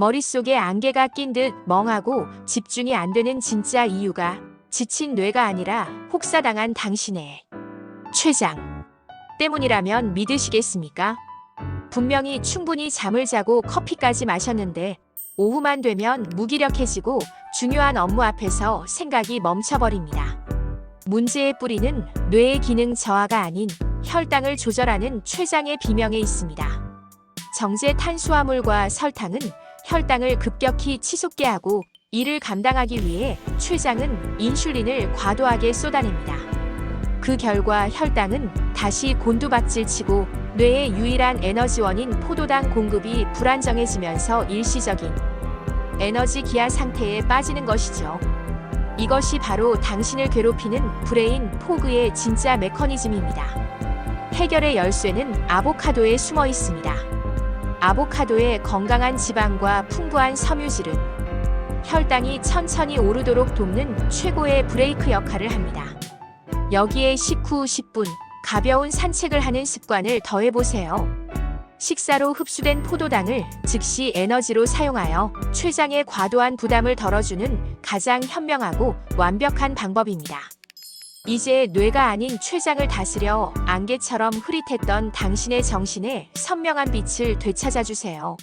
머릿속에 안개가 낀 듯 멍하고 집중이 안 되는 진짜 이유가 지친 뇌가 아니라 혹사당한 당신의 췌장 때문이라면 믿으시겠습니까? 분명히 충분히 잠을 자고 커피까지 마셨는데 오후만 되면 무기력해지고 중요한 업무 앞에서 생각이 멈춰버립니다. 문제의 뿌리는 뇌의 기능 저하가 아닌 혈당을 조절하는 췌장의 비명에 있습니다. 정제 탄수화물과 설탕은 혈당을 급격히 치솟게 하고 이를 감당하기 위해 췌장은 인슐린을 과도하게 쏟아냅니다. 그 결과 혈당은 다시 곤두박질치고 뇌의 유일한 에너지원인 포도당 공급이 불안정해지면서 일시적인 에너지 기아 상태에 빠지는 것이죠. 이것이 바로 당신을 괴롭히는 브레인 포그의 진짜 메커니즘입니다. 해결의 열쇠는 아보카도에 숨어 있습니다. 아보카도의 건강한 지방과 풍부한 섬유질은 혈당이 천천히 오르도록 돕는 최고의 브레이크 역할을 합니다. 여기에 식후 10분 가벼운 산책을 하는 습관을 더해보세요. 식사로 흡수된 포도당을 즉시 에너지로 사용하여 췌장의 과도한 부담을 덜어주는 가장 현명하고 완벽한 방법입니다. 이제 뇌가 아닌 췌장을 다스려 안개처럼 흐릿했던 당신의 정신에 선명한 빛을 되찾아 주세요.